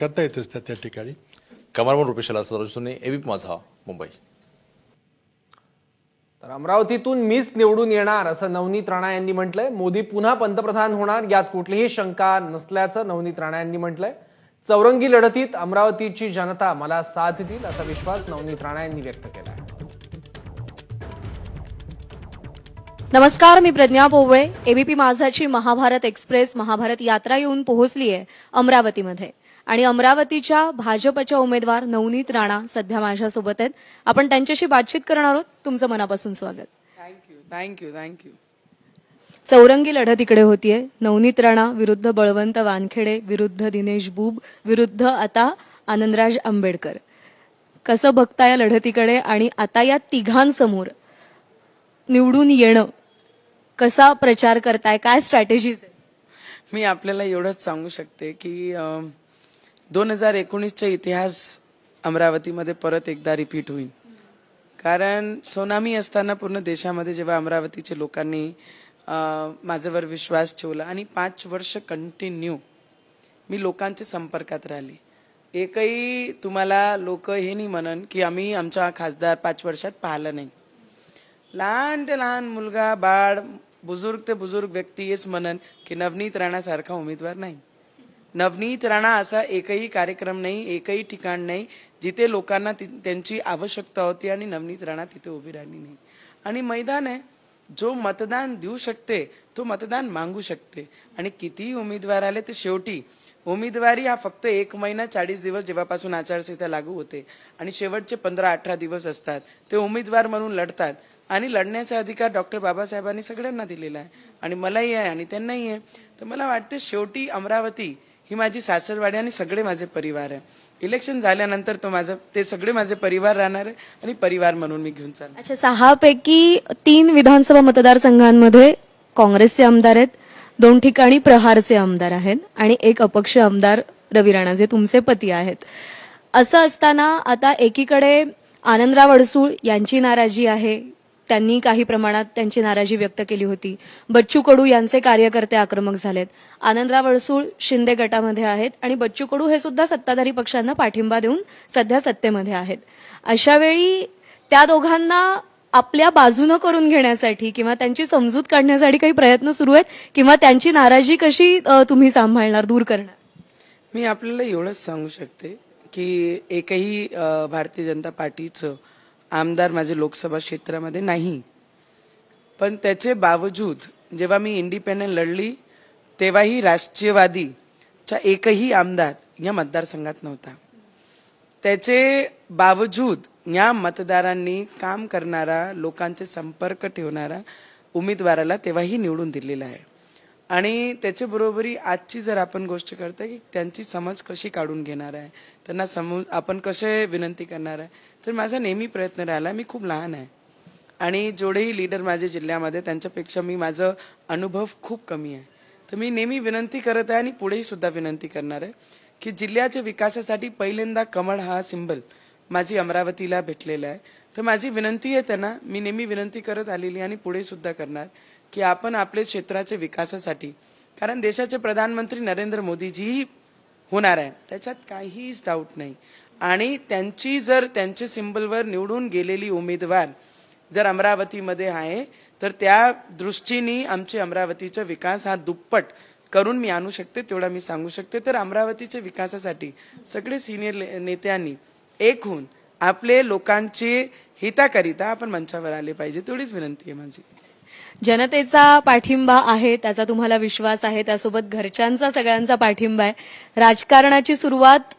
करता येतेच त्या त्या ठिकाणी? कमरमोड रुपेशाला सरोजने एबीपी माझा मुंबई. तर अमरावतीतून मीच निवडून येणार असं नवनीत राणा यांनी म्हटलंय. मोदी पुन्हा पंतप्रधान होणार यात कुठलीही शंका नसल्याचं नवनीत राणा यांनी म्हटलंय. चौरंगी लढतीत अमरावतीची जनता मला साथ देईल असा विश्वास नवनीत राणा यांनी व्यक्त केला नमस्कार मी प्रज्ञा पोवळे. एबीपी माझाची महाभारत एक्सप्रेस महाभारत यात्रा येऊन पोहोचली आहे अमरावतीमध्ये. आणि अमरावतीच्या भाजपच्या उमेदवार नवनीत राणा सध्या माझ्यासोबत आहेत. आपण त्यांच्याशी बातचीत करणार आहोत. तुमचं मनापासून स्वागत. थँक्यू थँक्यू थँक्यू चौरंगी लढत इकडे होतीये. नवनीत राणा विरुद्ध बळवंत वानखेडे विरुद्ध दिनेश बुब विरुद्ध आता आनंदराज आंबेडकर. कसं बघता या लढतीकडे? आणि आता या तिघांसमोर निवडून येणं कसा प्रचार करताय? काय स्ट्रॅटेजीज आहे मी आपल्याला एवढंच सांगू शकते की दोन हजार एकोणीसचा इतिहास अमरावतीमध्ये परत एकदा रिपीट होईल. कारण सोनामी असताना पूर्ण देशामध्ये जेव्हा अमरावतीच्या लोकांनी माझ्यावर विश्वास ठेवला आणि पाच वर्ष कंटिन्यू मी लोकांच्या संपर्कात राहिली. एकही तुम्हाला लोक हे नाही म्हणन की आम्ही आमच्या खासदार पाच वर्षात पाहिलं नाही. लहान ते लहान मुलगा बाळ बुजुर्ग ते बुजुर्ग व्यक्ती हेच म्हणन की नवनीत राणासारखा उमेदवार नाही. नवनीत राणा असा एकही कार्यक्रम नाही एकही ठिकाण नाही जिथे लोकांना ति- त्यांची आवश्यकता होती आणि नवनीत राणा तिथे उभी राहिली नाही. आणि मैदान आहे जो मतदान देऊ शकते तो मतदान मागू शकते. आणि कितीही उमेदवार आले ते शेवटी उमेदवारी हा फक्त एक महिना चाळीस दिवस जेव्हापासून आचारसंहिता लागू होते. आणि शेवटचे पंधरा अठरा दिवस असतात. ते उमेदवार म्हणून लढतात. आणि लढण्याचा अधिकार डॉक्टर बाबासाहेबांनी सगळ्यांना दिलेला आहे. आणि मलाही आहे आणि त्यांनाही आहे. तर मला वाटते शेवटी अमरावती ही माझी सासरवाडी आणि सगळे माझे परिवार आहे. इलेक्शन झाल्यानंतर तो माझं ते सगळे माझे परिवार राहणार आहे आणि परिवार म्हणून मी घेऊन चालणार. अच्छा सहापैकी तीन विधानसभा मतदारसंघांमध्ये काँग्रेसचे आमदार आहेत दोन ठिकाणी प्रहारचे आमदार आहेत आणि एक अपक्ष आमदार रवी राणा जे तुमचे पती आहेत. असं असताना आता एकीकडे आनंदराव अडसूळ यांची नाराजी आहे त्यांनी काही प्रमाणात त्यांची नाराजी व्यक्त केली होती. बच्चू कडू यांचे कार्यकर्ते आक्रमक झालेत. आनंदराव अडसूळ शिंदे गटामध्ये आहेत आणि बच्चू कडू हे सुद्धा सत्ताधारी पक्षांना पाठिंबा देऊन सध्या सत्तेमध्ये आहेत. अशा वेळी त्या दोघांना आपल्या बाजूनं करून घेण्यासाठी किंवा त्यांची समजूत काढण्यासाठी काही प्रयत्न सुरू आहेत किंवा त्यांची नाराजी कशी तुम्ही सांभाळणार दूर करणार? मी आपल्याला एवढंच सांगू शकते की एकही भारतीय जनता पार्टीचं आमदार माझे लोकसभा क्षेत्रामध्ये नाही. पण त्याचे बावजूद जेव्हा मी इंडिपेंडंट लढली तेव्हाही राष्ट्रीयवादीचा एकही आमदार या मतदारसंघात नव्हता. त्याचे बावजूद या मतदारांनी काम करणारा लोकांचे संपर्क ठेवणारा उमेदवाराला तेव्हाही निवडून दिलेला आहे. आणि त्याच्या बरोबरी आजची जर आपण गोष्ट करतोय की त्यांची समज कशी काढून घेणार आहे त्यांना समज आपण कसे विनंती करणार आहे तर माझा नेहमी प्रयत्न राहिला मी खूप लहान आहे. आणि जेवढेही लीडर माझ्या जिल्ह्यामध्ये त्यांच्यापेक्षा मी माझं अनुभव खूप कमी आहे. तर मी नेहमी विनंती करत आहे आणि पुढेही सुद्धा विनंती करणार आहे की जिल्ह्याच्या विकासासाठी पहिल्यांदा कमळ हा सिंबल माझी अमरावतीला भेटलेला आहे. तर माझी विनंती आहे त्यांना मी नेहमी विनंती करत आलेली आहे आणि पुढे सुद्धा करणार. की आपण आपल्या क्षेत्राच्या विकासासाठी. कारण देशाचे प्रधानमंत्री नरेंद्र मोदीजी होणार आहे. त्याच्यात काहीच डाऊट नाही. आणि त्यांची जर त्यांच्या सिम्बलवर निवडून गेलेली उमेदवार जर अमरावतीमध्ये आहे तर त्या दृष्टीने आमचे अमरावतीचा विकास हा दुप्पट करून मी आणू शकते तेवढा मी सांगू शकते. तर अमरावतीच्या विकासासाठी सगळे सिनियर नेत्यांनी एक होऊन आपले लोकांचे हिताकरिता आपण मंचावर आले पाहिजे. तेवढीच विनंती आहे माझी. जनतेचा पाठिंबा आहे त्याचा तुम्हाला विश्वास आहे त्यासोबत घरच्यांचा सगळ्यांचा पाठिंबा आहे. राजकारणाची सुरुवात